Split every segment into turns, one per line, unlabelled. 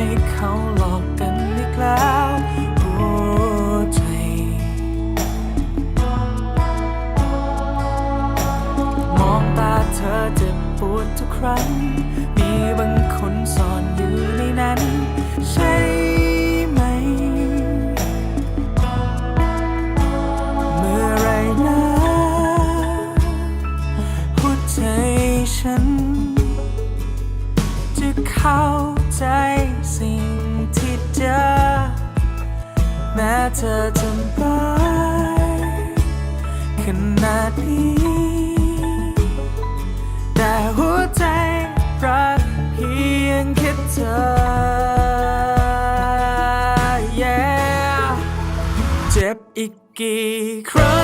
ใหลอกกันอีกแล้วหัวใจมองตาเธอเจ็บปวดทุกครั้ง จะเข้าใจสิ่งที่เจอ แม้เธอทำร้ายขนาดนี้ แต่หัวใจรักเพียงแค่เธอ yeah เจ็บอีกกี่ครั้ง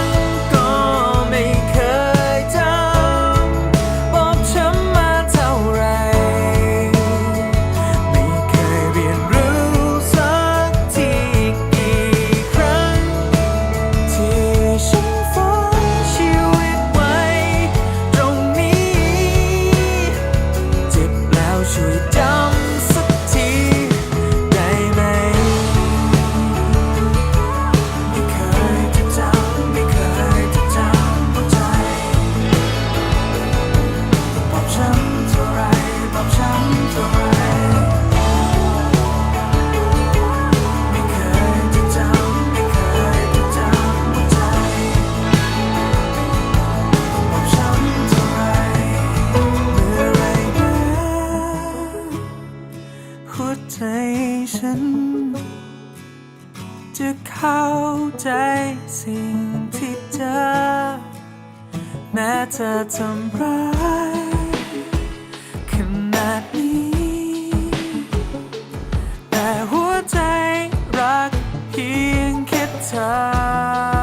ร้ายขนาดนี้ แต่หัวใจรักเพียงแค่เธอ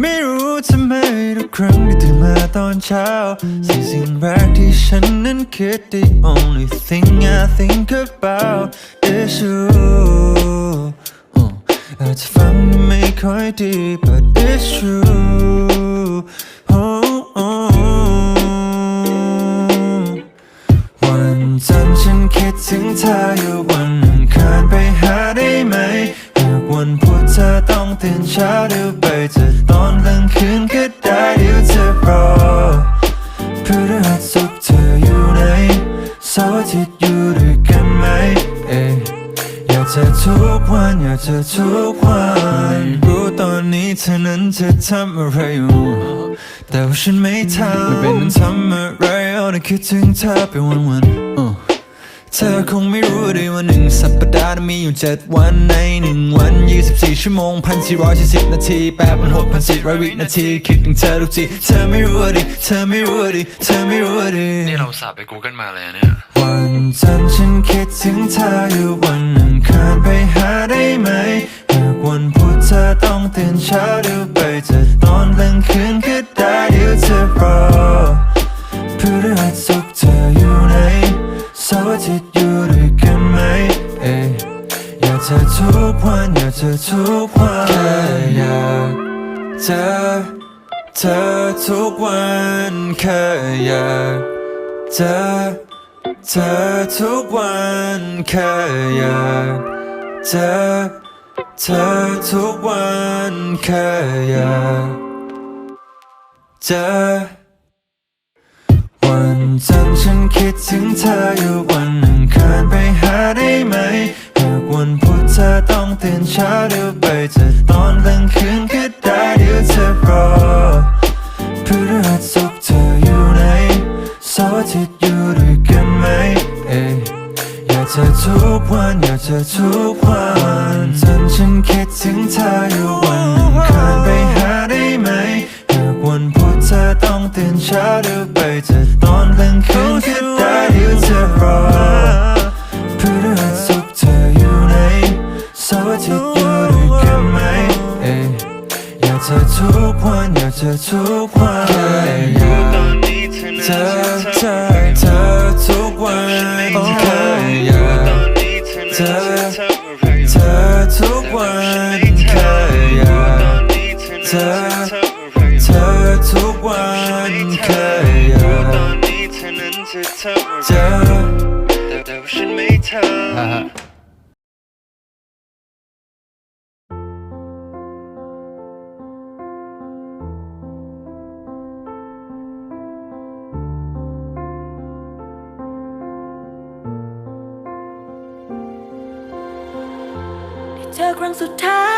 ไม่รู้ทำไมทุกครั้งที่ตื่นมา
ตอนเช้า สิ่งสิ่งแรกที่ฉันนั้นคิด The only thing I think about is you อาจจะฟังไม่ค่อยดี but it's true oh, oh. วันจันทร์ฉันคิดถึงเธออยู่วัน ต้องตื่นเช้าเดี๋ยวไปจะตอนกลางคืนก็ได้เดี๋ยวจะรอพฤหัสศุกร์เธออยู่ไหนเสาร์อาทิตย์อยู่ด้วยกันไหมเอ๊ะอยากจะทุกวันอยากจะทุกวันไม่รู้ตอนนี้เธอนั้นจะทำอะไรอยู่แต่ว่าฉันไม่ทำไม่เป็นนั้นทำอะไรเอาแต่คิดถึงเธอไปวันวันๆ uh. เธอคงไม่รู้เลยว่าหนึ่งสัปดาห์มีอยู่เจ็ดวันในหนึ่งวัน24ชั่วโมงพันสี่ร้อยสี่สิบนาทีแปดพันหกพันสี่ร้อยวินาที คิดถึงเธอทุกทีเธอไม่รู้ดิเธอไม่รู้ดิเธอไม่รู้ดิ
นี่เราสับไป Google มาเลยอะเนี่ย
วันจันทร์ฉันคิดถึงเธออยู่วันอังคารไปหาได้ไหมหากวันพุธเธอต้องตื่นเช้าเดี๋ยวไปจะตอนกลางคืนก็ได้เดี๋ยวเธอรอพฤหัส ธอทุกวันแค่อยากเจอเธอทุกวันแค่อยากเจอเธอทุกวันแค่อยากเจอเธอทุกวันแค่อยากเจอวันจันทร์ฉันคิดถึงเธออยู่วันอังคารไปหาได้ไหม ตื่นเช้าเดี๋ยวไปจะตอนกลางคืนก็ได้เดี๋ยวเธอรอพฤหัสศุกร์เธออยู่ไหนเสาร์อาทิตย์อยู่ด้วยกันไหมเอ้ยอยากเธอทุกวันอยากเธอทุกวันจนฉันคิดถึงเธออยู่วันอังคารไปหาได้ไหมหากวันพุธเธอต้องตื่นเช้าเดี๋ยวไปจะตอนกลางคืน ทุกวันแค่อยากเธอเธอเธอทุกวันแค่อยากเธอเธอทุกวันแค่อยากเธอเธอทุกวันแค่อยากเจอ
แต่ว่าฉันไม่เธอ
สุดท้าย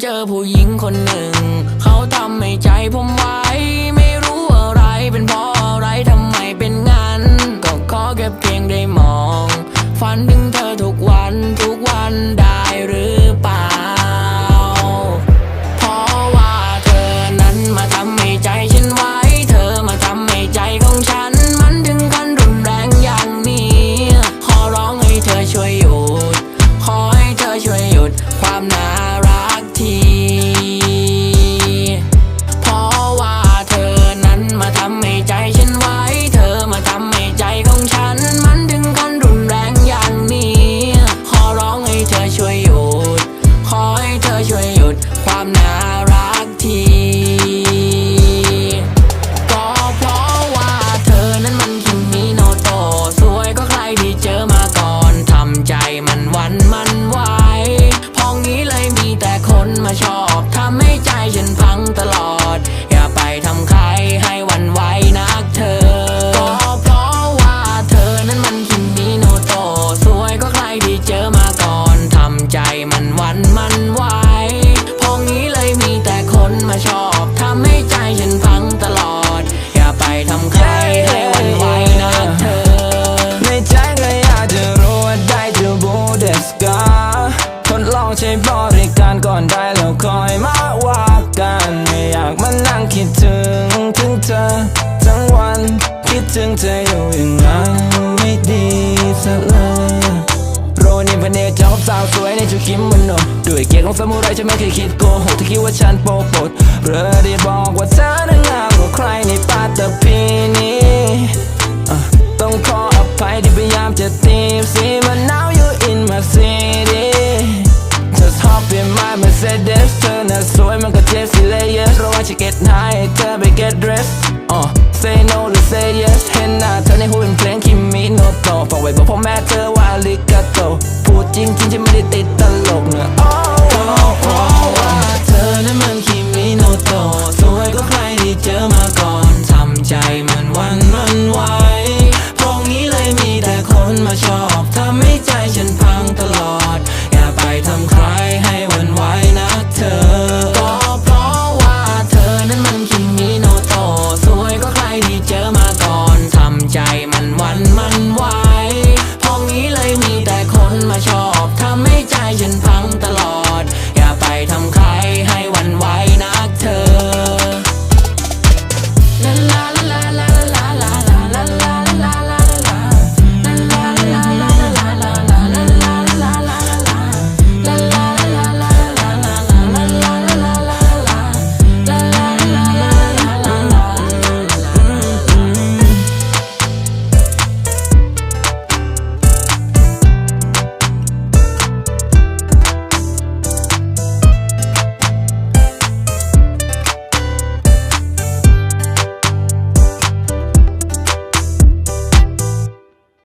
เจอ
ผู้หญิงคนหนึ่ง เขาทำให้ใจ ฉันพังตลอด อย่าไปทำใครให้วันไหวนักเธอ ก็เพราะว่าเธอนั้นมันคิมิโนโตะสวยก็ใครที่เจอมาก่อนทำใจมันวันมันไหวพองนี้เลยมีแต่คนมาชอบทำให้ใจฉันพังตลอด อย่าไปทำใครให้วันไหวนักเธอ
ในใจก็อยากจะรู้ว่าได้จะบูเดสกาทดลองใช้บริการก่อนได้แล้วคอย คิดถึงถึงเธอทั้งวันคิดถึงเธออยู่อย่างนั้นไม่ดีสักเลยโรนี่เนจ้าสาวสวยในชุดคิโมโนด้วยเกียรติของสมุไรฉันไม่เคยคิดโกหกที่คิดว่าฉันโปปดเรือได้บอกว่าเธอนั้นงามกว่าใครในปัตตภีนี้ต้องขออภัยที่พยายามจะตีบซีมัน now you in my city Just hop in my Mercedes เดสเธอน่ะสวยมันก็เจ็บสิเลย yes เราว่าจะ get high เธอไป Yes.